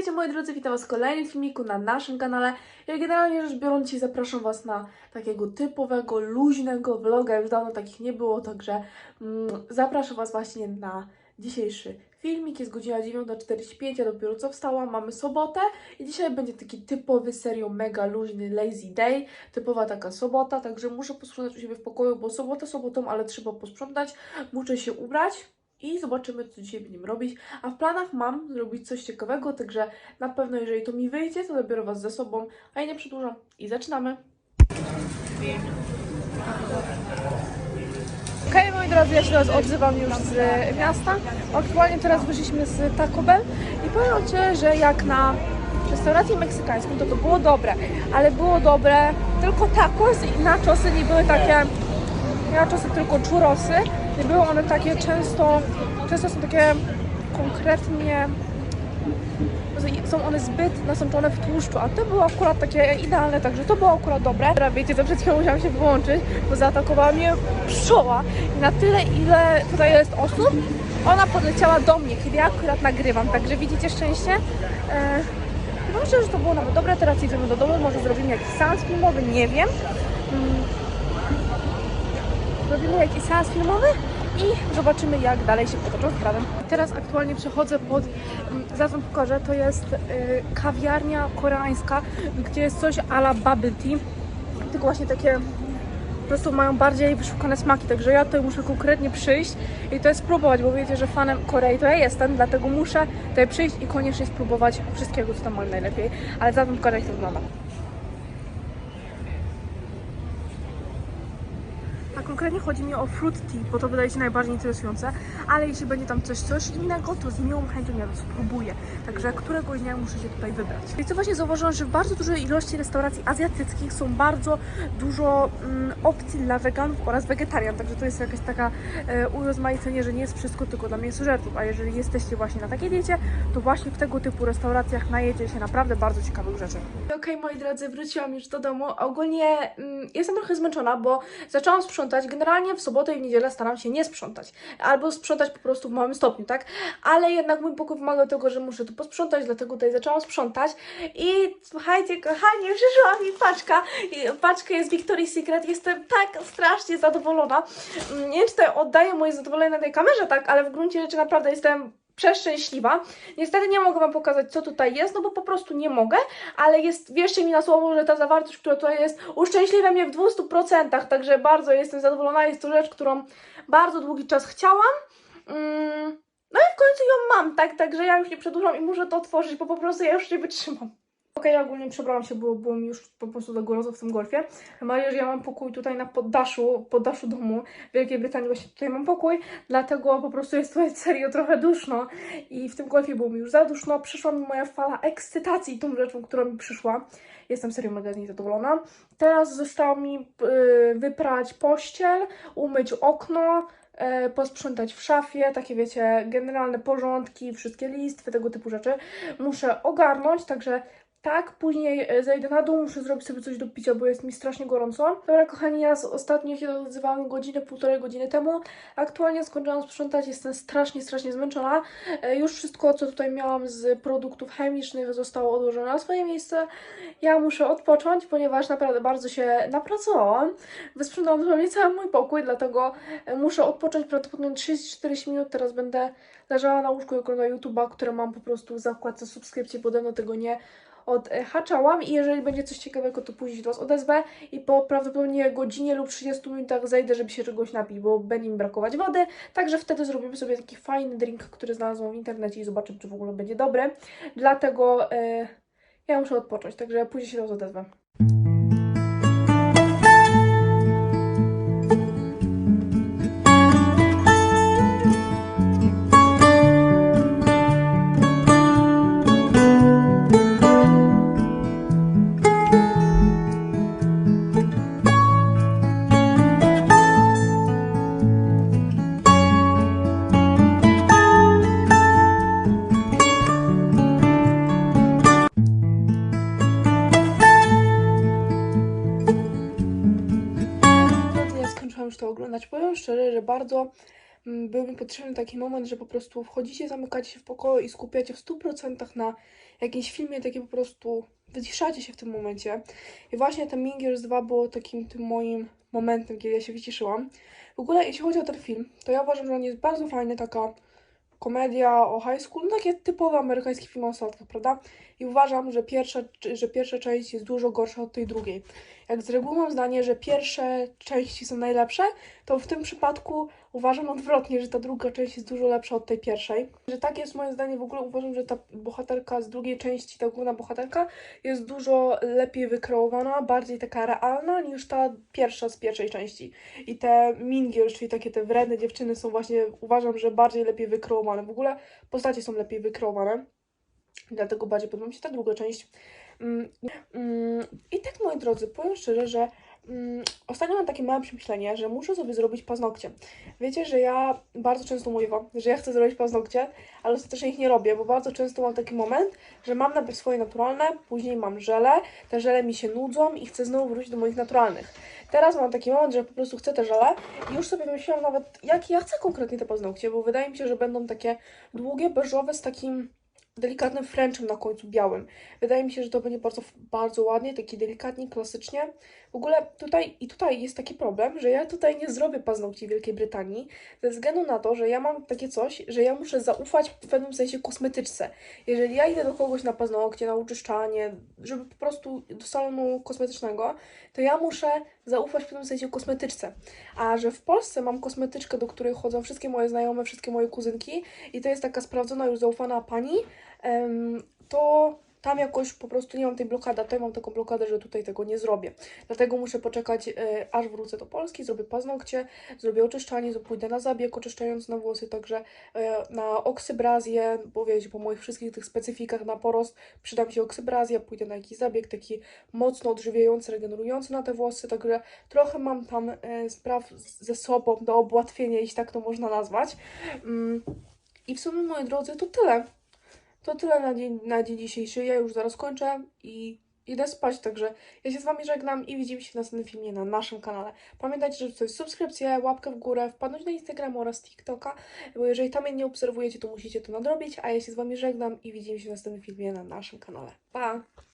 Witajcie moi drodzy, witam was w kolejnym filmiku na naszym kanale. Ja generalnie rzecz biorąc dzisiaj zapraszam was na takiego typowego, luźnego vloga. Już dawno takich nie było, także mm, zapraszam was właśnie na dzisiejszy filmik. Jest godzina 9.45, ja dopiero co wstałam, mamy sobotę i dzisiaj będzie taki typowy, serio mega luźny, lazy day. Typowa taka sobota, także muszę posprzątać u siebie w pokoju, bo sobota sobotą, ale trzeba posprzątać. Muszę się ubrać. I zobaczymy, co dzisiaj będziemy robić. A w planach mam zrobić coś ciekawego, także na pewno, jeżeli to mi wyjdzie, to zabiorę Was ze sobą. A ja nie przedłużam i zaczynamy. Okej, moi drodzy, ja się teraz odzywam już z miasta. Aktualnie teraz wyszliśmy z Taco Bell i powiem Ci, że jak na restauracji meksykańską, to to było dobre, ale było dobre tylko tacos i nachosy nie były takie nachosy tylko churrosy. Nie były one takie często, często są takie konkretnie są one zbyt nasączone w tłuszczu, a to było akurat takie idealne, także to było akurat dobre. Teraz wiecie, co przed chwilą musiałam się wyłączyć, bo zaatakowała mnie pszczoła i na tyle, ile tutaj jest osób, ona podleciała do mnie, kiedy ja akurat nagrywam, także widzicie szczęście. E, no myślę, że to było nawet dobre, teraz idziemy do domu, może zrobimy jakiś seans filmowy, nie wiem. Robimy jakiś seans filmowy i zobaczymy, jak dalej się potoczą sprawy. Teraz aktualnie przechodzę pod, mm, zaraz wam pokażę, to jest y, kawiarnia koreańska, gdzie jest coś a la bubble tea, tylko właśnie takie po prostu mają bardziej wyszukane smaki, także ja tutaj muszę konkretnie przyjść i to jest spróbować, bo wiecie, że fanem Korei to ja jestem, dlatego muszę tutaj przyjść i koniecznie spróbować wszystkiego, co tam mają najlepiej, ale wam pokażę, jak to wygląda. Konkretnie chodzi mi o fruit tea, bo to wydaje się najbardziej interesujące, ale jeśli będzie tam coś, coś innego, to z miłą chęcią ja to spróbuję. Także któregoś dnia muszę się tutaj wybrać. I co właśnie zauważyłam, że w bardzo dużej ilości restauracji azjatyckich są bardzo dużo mm, opcji dla weganów oraz wegetarian, także to jest jakaś taka e, urozmaicenie, że nie jest wszystko tylko dla mięsożerców, a jeżeli jesteście właśnie na takiej diecie, to właśnie w tego typu restauracjach najecie się naprawdę bardzo ciekawych rzeczy. Okej, moi drodzy, wróciłam już do domu. Ogólnie mm, jestem trochę zmęczona, bo zaczęłam sprzątać. Generalnie w sobotę i w niedzielę staram się nie sprzątać. Albo sprzątać po prostu w małym stopniu, tak? Ale jednak mój pokój wymaga tego, że muszę tu posprzątać, dlatego tutaj zaczęłam sprzątać. I słuchajcie, kochani, przyszła mi paczka. Paczka jest Victoria's Secret. Jestem tak strasznie zadowolona. Mm, Nie wiem, czy tutaj oddaję moje zadowolenie na tej kamerze, tak? Ale w gruncie rzeczy naprawdę jestem przeszczęśliwa. Niestety nie mogę Wam pokazać, co tutaj jest, no bo po prostu nie mogę, ale jest, wierzcie mi na słowo, że ta zawartość, która tutaj jest, uszczęśliwia mnie w 200%, także bardzo jestem zadowolona. Jest to rzecz, którą bardzo długi czas chciałam. Mm, no i w końcu ją mam, tak? Także ja już nie przedłużam i muszę to otworzyć, bo po prostu ja już nie wytrzymam. Okej, ja ogólnie przebrałam się, było mi już po prostu za gorąco w tym golfie. Że ja mam pokój tutaj na poddaszu, poddaszu domu w Wielkiej Brytanii, właśnie tutaj mam pokój, dlatego po prostu jest tutaj serio trochę duszno i w tym golfie było mi już za duszno. Przyszła mi moja fala ekscytacji tą rzeczą, która mi przyszła. Jestem serio mega zadowolona. Teraz zostało mi yy, wyprać pościel, umyć okno, e, posprzątać w szafie, takie wiecie, generalne porządki, wszystkie listwy, tego typu rzeczy. Muszę ogarnąć, także tak, później e, zejdę na dół, muszę zrobić sobie coś do picia, bo jest mi strasznie gorąco. Dobra, kochani, ja ostatnio się odzywałam godzinę, półtorej godziny temu. Aktualnie skończyłam sprzątać, jestem strasznie, strasznie zmęczona. E, Już wszystko, co tutaj miałam z produktów chemicznych zostało odłożone na swoje miejsce. Ja muszę odpocząć, ponieważ naprawdę bardzo się napracowałam. Wysprzątałam dosłownie cały mój pokój, dlatego e, muszę odpocząć prawdopodobnie 30-40 minut. Teraz będę leżała na łóżku i oglądała YouTube'a, które mam po prostu w zakładce subskrypcji, bo dawno tego nie odhaczałam i jeżeli będzie coś ciekawego, to później do Was odezwę i po prawdopodobnie godzinie lub 30 minutach zejdę, żeby się czegoś napić, bo będzie mi brakować wody, także wtedy zrobimy sobie taki fajny drink, który znalazłam w internecie i zobaczymy, czy w ogóle będzie dobry. Dlatego e, ja muszę odpocząć, także później się do Was odezwę. Że bardzo mm, był mi potrzebny taki moment, że po prostu wchodzicie, zamykacie się w pokoju i skupiacie w 100% na jakimś filmie, takie po prostu wyciszacie się w tym momencie. I właśnie ten Mean Girls 2 było takim tym moim momentem, kiedy ja się wyciszyłam. W ogóle, jeśli chodzi o ten film, to ja uważam, że on jest bardzo fajny, taka komedia o high school, no takie typowe amerykańskie filmy o statkach, prawda? I uważam, że pierwsza, że pierwsza część jest dużo gorsza od tej drugiej. Jak z reguły mam zdanie, że pierwsze części są najlepsze, to w tym przypadku uważam odwrotnie, że ta druga część jest dużo lepsza od tej pierwszej. Że tak jest moje zdanie, w ogóle uważam, że ta bohaterka z drugiej części, ta główna bohaterka, jest dużo lepiej wykreowana, bardziej taka realna niż ta pierwsza z pierwszej części. I te mean girls, czyli takie te wredne dziewczyny są właśnie, uważam, że bardziej lepiej wykreowane. W ogóle postacie są lepiej wykreowane. Dlatego bardziej podoba mi się ta druga część. Mm, mm, I tak, moi drodzy, powiem szczerze, że mm, ostatnio mam takie małe przemyślenie, że muszę sobie zrobić paznokcie. Wiecie, że ja bardzo często mówię wam, że ja chcę zrobić paznokcie, ale ostatecznie ich nie robię, bo bardzo często mam taki moment, że mam najpierw swoje naturalne, później mam żele, te żele mi się nudzą i chcę znowu wrócić do moich naturalnych. Teraz mam taki moment, że po prostu chcę te żele i już sobie wymyśliłam nawet, jakie ja chcę konkretnie te paznokcie, bo wydaje mi się, że będą takie długie, beżowe z takim delikatnym Frenchem na końcu białym. Wydaje mi się, że to będzie bardzo, bardzo ładnie, taki delikatnie, klasycznie. W ogóle tutaj i tutaj jest taki problem, że ja tutaj nie zrobię paznokci Wielkiej Brytanii, ze względu na to, że ja mam takie coś, że ja muszę zaufać w pewnym sensie kosmetyczce. Jeżeli ja idę do kogoś na paznokcie, na uczyszczanie, żeby po prostu do salonu kosmetycznego, to ja muszę zaufać w pewnym sensie kosmetyczce. A że w Polsce mam kosmetyczkę, do której chodzą wszystkie moje znajome, wszystkie moje kuzynki i to jest taka sprawdzona, już zaufana pani, to tam jakoś po prostu nie mam tej blokady, a tutaj mam taką blokadę, że tutaj tego nie zrobię. Dlatego muszę poczekać, e, aż wrócę do Polski, zrobię paznokcie, zrobię oczyszczanie, pójdę na zabieg oczyszczający na włosy, także e, na oksybrazję, bo wiecie, po moich wszystkich tych specyfikach na porost przyda mi się oksybrazja, pójdę na jakiś zabieg taki mocno odżywiający, regenerujący na te włosy, także trochę mam tam e, spraw ze sobą do obłatwienia, jeśli tak to można nazwać. Mm, I w sumie, moi drodzy, to tyle. To tyle na dzień, na dzień dzisiejszy. Ja już zaraz kończę i idę spać, także ja się z Wami żegnam i widzimy się w następnym filmie na naszym kanale. Pamiętajcie, żeby coś subskrypcję, łapkę w górę, wpadnąć na Instagrama oraz TikToka, bo jeżeli tam mnie nie obserwujecie, to musicie to nadrobić, a ja się z Wami żegnam i widzimy się w następnym filmie na naszym kanale. Pa!